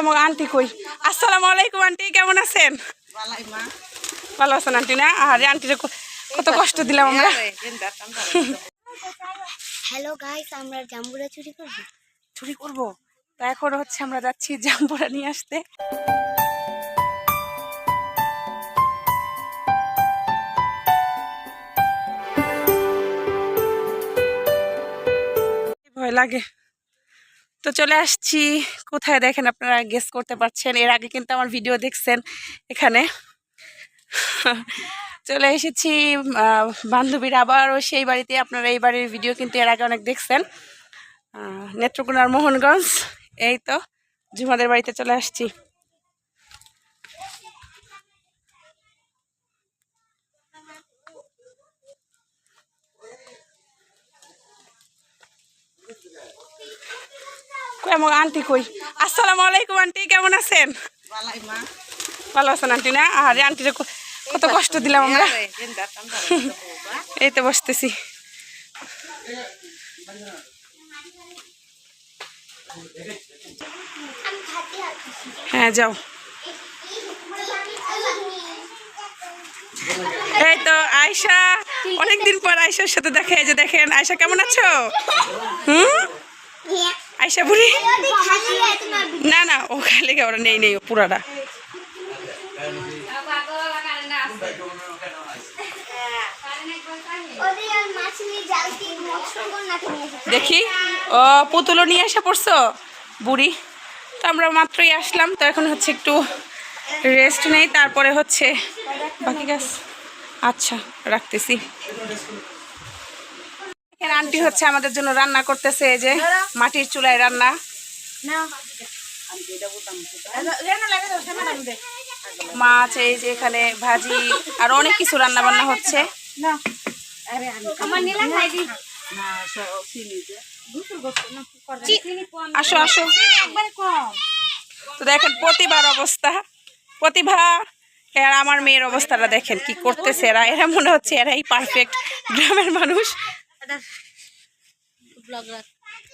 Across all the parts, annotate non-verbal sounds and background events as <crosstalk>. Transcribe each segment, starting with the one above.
আমার আন্টি কই? আসসালামু আলাইকুম আন্টি কেমন আছেন? ভালো আছেন আন্টি না? আরে আন্টিরে কত কষ্ট দিলাম আমরা। হ্যালো গাইস আমরা জাম্বুরা চুরি করব। চুরি করব? তা এখন হচ্ছে আমরা যাচ্ছি জাম্বুরা নিয়ে আসতে। ভয় লাগে। তো চলে আসছি। কোথায় দেখেন আপনারা গেস করতে পারছেন? এর আগে কিন্তু আমার ভিডিও দেখছেন এখানে। চলে এসেছি বান্ধবীর আবারও সেই বাড়িতে। আপনারা এই বাড়ির ভিডিও কিন্তু এর আগে অনেক দেখছেন। নেত্রকোনার মোহনগঞ্জ। এই তো জুমাদের বাড়িতে চলে আসছি। আমার আন্টি কই? আসসালামু আলাইকুম, আন্টি। কেমন আছেন? ভালো আছেন, আন্টি, না? আরে আন্টিরে কত কষ্ট দিলাম আমরা। এই তো বসতেছি। হ্যাঁ যাও। এই তো আয়শা। অনেকদিন পর আয়শার সাথে দেখা যে দেখেন। আয়শা, কেমন আছো? হুম? আয়শা বুড়ি? না না, ও খালি ওরা নেই নেই পুরাটা। দেখি, ও পুতুলও নিয়ে এসে পড়ছো? বুড়ি। তো আমরা মাত্রই আসলাম, তো এখন হচ্ছে একটু রেস্ট নেই, তারপরে হচ্ছে বাকি গাছ আচ্ছা রাখতেছি। এখানে আন্টি হচ্ছে আমাদের জন্য রান্না করতেছে এই যে মাটির চুলায় রান্না। মাছ এই যে এখানে ভাজি আর অনেক কিছু রান্না বান্না হচ্ছে আসো আসো। তো দেখেন প্রতিভার অবস্থা। প্রতিভা আর আমার মেয়ের অবস্থাটা দেখেন কি করতেছে এরা। এরা মনে হচ্ছে এরাই পারফেক্ট গ্রামের মানুষ।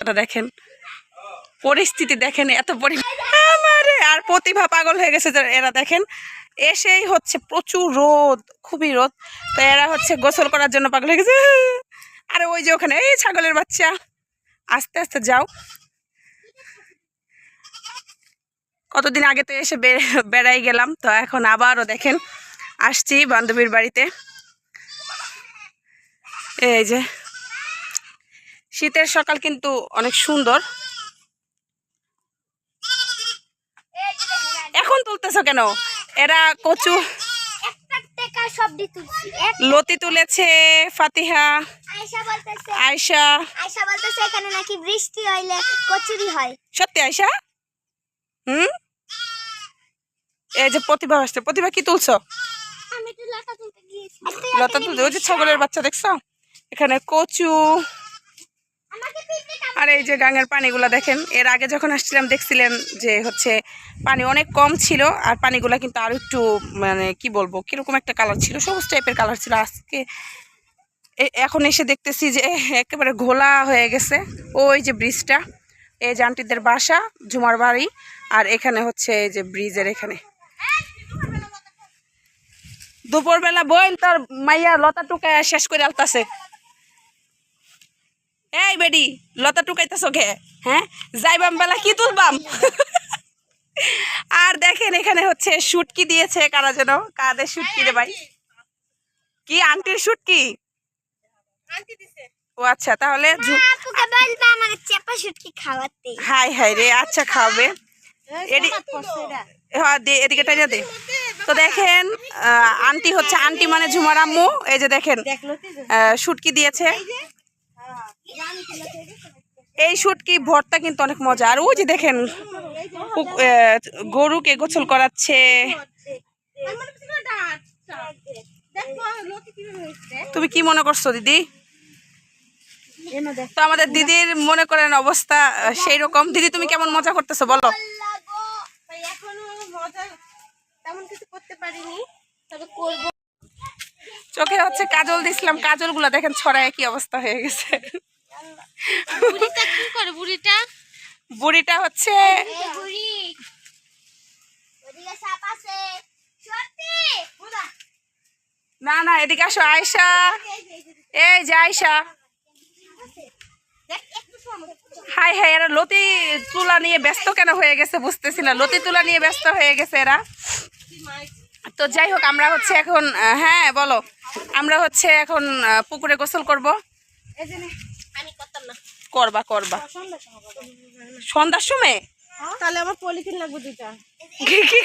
এটা দেখেন, পরিস্থিতি দেখেন, এত পরিমাণ আর প্রতিভা পাগল হয়ে গেছে এরা দেখেন, এসেই হচ্ছে প্রচুর রোদ, খুবই রোদ। তো এরা হচ্ছে গোসল করার জন্য পাগল হয়ে গেছে। আরে ওই যে ওখানে, এই ছাগলের বাচ্চা। আস্তে আস্তে যাও। কতদিন আগে তো এসে বেড়াই গেলাম, তো এখন আবারও দেখেন, আসছি বান্ধবীর বাড়িতে। এই যে শীতের সকাল কিন্তু অনেক সুন্দর। এখন তুলতেছো কেন? এরা কচু লতি তুলেছে, ফাতিহা আয়সা আয়সা বলতেছে এখানে নাকি বৃষ্টি হইলে কচুরি হয় সত্যি আয়শা? হুম? এই যে প্রতিভা আসছে। প্রতিভা, কি তুলছো? লতা তুলতে ওই যে ছাগলের বাচ্চা দেখছ? এখানে কচু আর এই যে গাঙের পানিগুলো দেখেন এর আগে যখন আসছিলাম দেখছিলেন যে হচ্ছে পানি অনেক কম ছিল আর পানিগুলো কিন্তু আরও একটু মানে কি বলব কীরকম একটা কালার ছিল সবুজ টাইপের কালার ছিল। আজকে এখন এসে দেখতেছি যে একেবারে ঘোলা হয়ে গেছে। ওই যে ব্রিজটা এই যে আন্টিদের বাসা ঝুমার বাড়ি আর এখানে হচ্ছে এই যে ব্রিজের এখানে। দুপুরবেলা বইন তার মাইয়া লতা টুকায় শেষ করে আলতাছে। এই বেডি লতা টুকাইতেছ ঘে হ্যাঁ? যাইবাম বেলা কি তুলবাম? আর দেখেন এখানে হচ্ছে শুটকি দিয়েছে কারা যেন? কাদের শুটকি রে ভাই? কি আন্টির শুটকি? ও আচ্ছা তাহলে হাই হাই রে আচ্ছা খাওয়াবে। হ্যাঁ এদিকে টাইনা দে। তো দেখেন আন্টি হচ্ছে আন্টি মানে ঝুমার আম্মু। এই যে দেখেন শুটকি দিয়েছে। এই শুটকি ভর্তা কিন্তু অনেক মজা। আর ওই যে দেখেন গরুকে গোসল করাচ্ছে। তুমি কি মনে করছ, দিদি? তো আমাদের দিদির মনে করেন অবস্থা সেই রকম দিদি, তুমি কেমন মজা করতেছো, বলো। তেমন কিছু করতে পারিনি, তবে করব। চোখে হচ্ছে কাজল দিছিলাম কাজলগুলো দেখেন ছড়ায় কি অবস্থা হয়ে গেছে। বুড়িটা হচ্ছে না না এদিকে আসো আয়সা এই যে আয়সা হাই হাই এরা লতি তুলা নিয়ে ব্যস্ত কেন হয়ে গেছে বুঝতেছি না। লতি তুলা নিয়ে ব্যস্ত হয়ে গেছে এরা। তো যাই হোক আমরা হচ্ছে এখন হ্যাঁ বলো। আমরা হচ্ছে এখন পুকুরে গোসল করব। করবা করবা। সন্ধ্যার সময়? তাহলে আমার পলিথিন লাগবে দুইটা। কি কি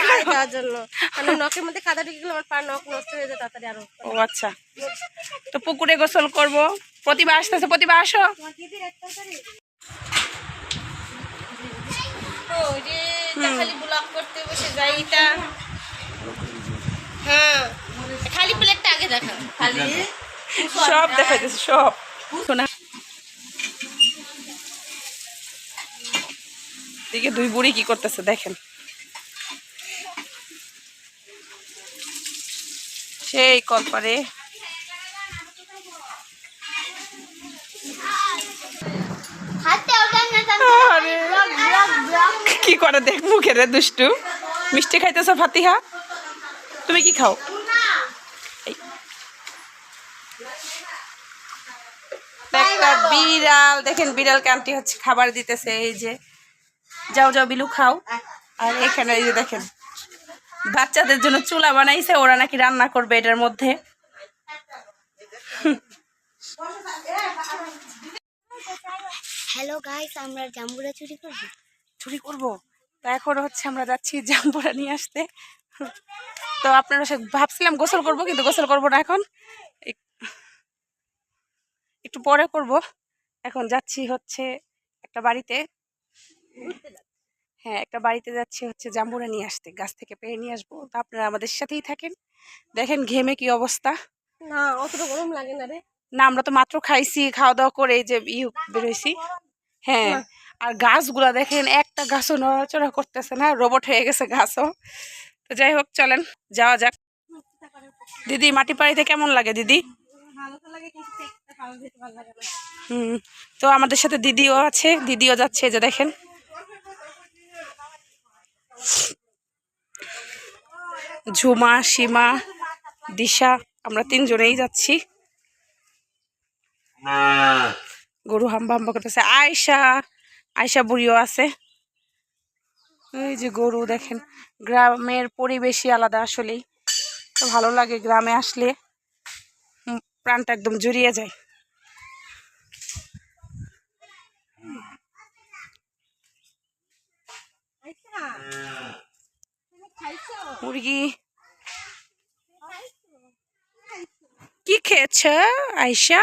জন্য। মানে নখের মধ্যে কাদা ঢুকে গেলে আমার পা নখ নষ্ট হয়ে যায় তাড়াতাড়ি আরও। ও আচ্ছা। তো পুকুরে গোসল করব। প্রতিভা আসতেছে প্রতিভা আসো। ওই যে খালি ব্লক করতে বসে যাই এটা হ্যাঁ। খালি প্লেটটা আগে দেখা। খালি সব দেখাইতেছে সব। শোনা দিকে দুই বুড়ি কি করতেছে দেখেন। সেই কলপারে। কি করে দেখ মুখে রে দুষ্টু। মিষ্টি খাইতেছ ফাতিহা? তুমি কি খাও। একটা বিড়াল দেখেন বিড়াল কান্টি হচ্ছে খাবার দিতেছে এই যে। যাও যাও বিলু খাও। আর এখানে এই যে দেখেন বাচ্চাদের জন্য চুলা বানাইছে ওরা নাকি রান্না করবে এটার মধ্যে। হ্যালো গাইস আমরা জাম্বুরা চুরি করব? চুরি করব। তো এখন হচ্ছে আমরা যাচ্ছি জাম্বুরা নিয়ে আসতে। তো আপনারা সে ভাবছিলাম গোসল করব কিন্তু গোসল করব না এখন। একটু পরে করব। এখন যাচ্ছি হচ্ছে একটা বাড়িতে। হ্যাঁ একটা বাড়িতে যাচ্ছি হচ্ছে জাম্বুরা নিয়ে আসতে গাছ থেকে পেয়ে নিয়ে আসব। তো আপনারা আমাদের সাথেই থাকেন। দেখেন ঘেমে কি অবস্থা। না অতটা গরম লাগে না রে। না আমরা তো মাত্র খাইছি খাওয়া দাওয়া করে যে ইউ বেরোইছি। হ্যাঁ আর গাছগুলা দেখেন একটা গাছও নড়াচড়া করতেছে না রোবট হয়ে গেছে গাছও। তো যাই হোক চলেন যাওয়া যাক। দিদি মাটি পাড়িতে কেমন লাগে দিদি? হুম তো আমাদের সাথে দিদিও আছে দিদিও যাচ্ছে যে দেখেন। ঝুমা সীমা দিশা আমরা তিনজনেই যাচ্ছি। গরু হাম্বা হাম্বা করতেছে। আয়সা আয়সা বুড়িও আছে। এই যে গরু, দেখেন, গ্রামের পরিবেশই আলাদা আসলেই। তো ভালো লাগে গ্রামে আসলে প্রাণটা একদম জুড়িয়ে যায়। মুরগি? কি খেয়েছ আয়সা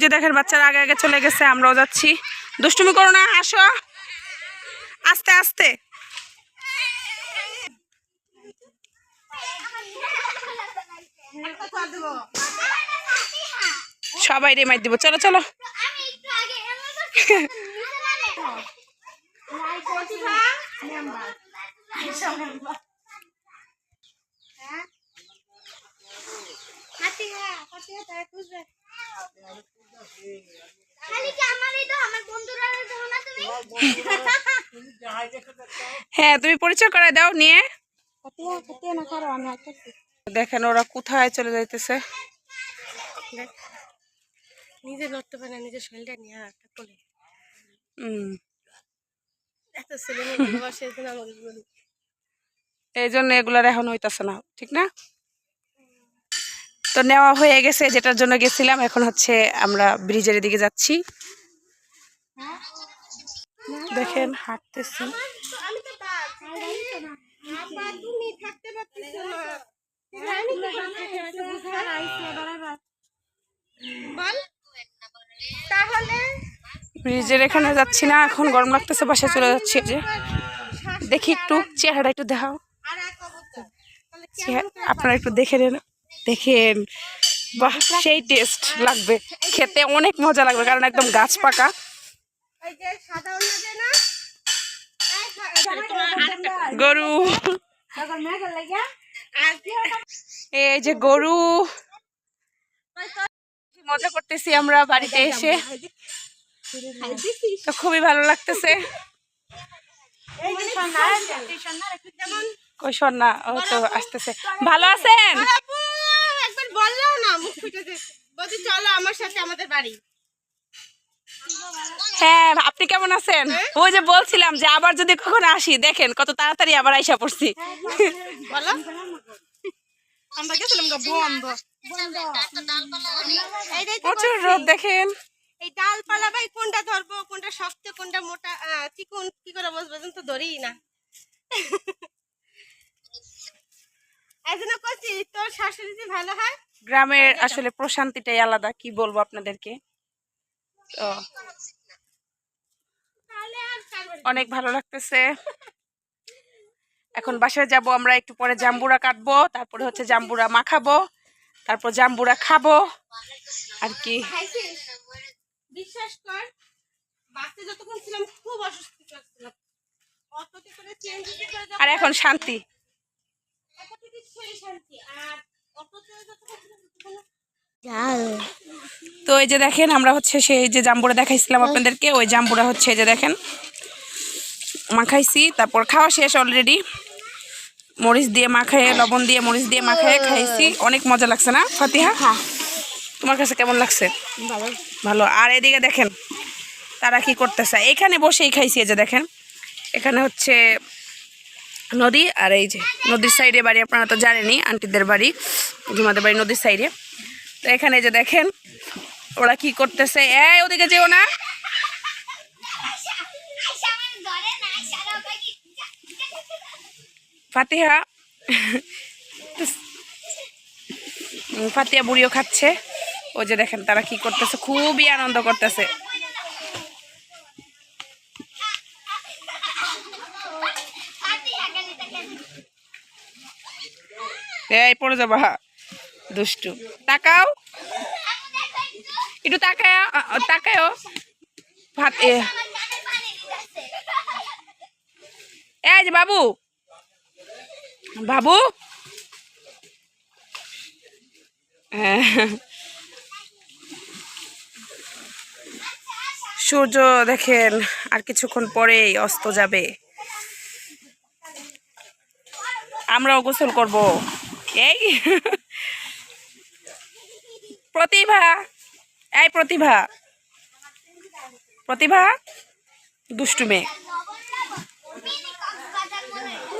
যে দেখেন বাচ্চারা আগে আগে চলে গেছে আমরাও যাচ্ছি। দুষ্টুমি করো না আসো আস্তে আস্তে। একটা চল দেবো সবাই রে মাই দিব। চলো চলো। <laughs> আমি একটু আগে এমন খালি কি আমারই তো আমার বন্ধুরা দাও না তুমি হ্যাঁ তুমি পরিচয় করে দাও নিয়ে। দেখেন ওরা কোথায় চলে যাইতেছে। নিজে নড়তে পারে না নিজের শরীরটা নিয়ে একটা কোলে। এত ছেলে মেয়ে এই জন্য আমাকে এই জন্য এগুলার এখন হইতাছে না ঠিক না? তো নেওয়া হয়ে গেছে, যেটার জন্য গেছিলাম। এখন হচ্ছে আমরা ব্রিজের দিকে যাচ্ছি। দেখেন, হাঁটতেছি। ব্রিজের এখানে যাচ্ছি না, এখন গরম লাগতেছে, বাসায় চলে যাচ্ছি। যে, দেখি একটু, চেহারাটা একটু দেখাও। আপনারা একটু দেখে নেন। দেখেন বাহ সেই টেস্ট লাগবে। খেতে অনেক মজা লাগবে কারণ একদম গাছ পাকা। গরু। এই যে গরু। মজা করতেছি আমরা বাড়িতে এসে। তো খুবই ভালো লাগতেছে। কই না ও তো আসতেছে। ভালো আছেন? আপু, বললাম না মুখ ফুটে বলছি চলো আমার সাথে আমাদের বাড়ি। হ্যাঁ আপনি কেমন আছেন? ওই যে বলছিলাম যে আবার যদি কখনো আসি দেখেন কত তাড়াতাড়ি আবার আইসা পড়ছি। বলো। আমরা গেছিলাম বন্ধ। প্রচুর রোদ দেখেন। এই ডালপালা ভাই কোনটা ধরবো কোনটা শক্ত কোনটা মোটা? চিকন কি করে বসবো? তো ধরেই না। এজন্য করছি তোর শাশুড়ি ভালো হয়? গ্রামের আসলে প্রশান্তিটাই আলাদা কি বলব আপনাদেরকে? তো? অনেক ভালো লাগতেছে। এখন বাসায় যাব আমরা একটু পরে জাম্বুরা কাটবো তারপরে হচ্ছে জাম্বুরা মাখাবো তারপর জাম্বুরা খাব আর কি। বিশ্বাস কর যতক্ষণ ছিলাম খুব অসুস্থ আর এখন শান্তি। শান্তি। আর তো এই যে দেখেন আমরা হচ্ছে সেই যে জাম্বুরা দেখাইছিলাম আপনাদেরকে ওই জাম্বুরা হচ্ছে এই যে দেখেন। মাখাইছি তারপর খাওয়া শেষ অলরেডি মরিচ দিয়ে মাখায়ে লবণ দিয়ে মরিচ দিয়ে মাখায়ে খাইছি। অনেক মজা লাগছে না ফাতিহা? তোমার কাছে কেমন লাগছে? ভালো। ভালো। আর এদিকে দেখেন তারা কি করতেছে? এখানে বসেই খাইছি এই যে দেখেন। এখানে হচ্ছে নদী আর এই যে নদীর সাইডে বাড়ি, আপনারা তো জানেনই, আন্টিদের বাড়ি, জুমাদের বাড়ি নদীর সাইডে। তো এখানে যে দেখেন, ওরা কি করতেছে? এই, ওদিকে যেও না। ফাতিহা ফাতিহা বুড়িও খাচ্ছে। ওই যে দেখেন, তারা কি করতেছে? খুবই আনন্দ করতেছে। এই, পড়ে যাবা। দুষ্টু। তাকাও। একটু তাকায় তাকায়ও ভাত এই যে বাবু। বাবু। সূর্য দেখেন, আর কিছুক্ষণ পরেই অস্ত যাবে। আমরাও গোসল করব। এই। প্রতিভা এই প্রতিভা। প্রতিভা, দুষ্টু মেয়ে।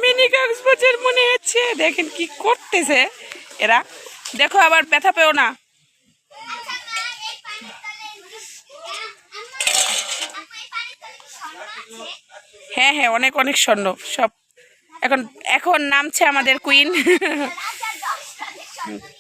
মিনি কক্সবাজার মনে হচ্ছে, দেখেন কি করতেছে এরা। দেখো আবার ব্যথা পেও না। হ্যাঁ হ্যাঁ অনেক অনেক স্বর্ণ, সব। এখন এখন নামছে আমাদের কুইন Bye.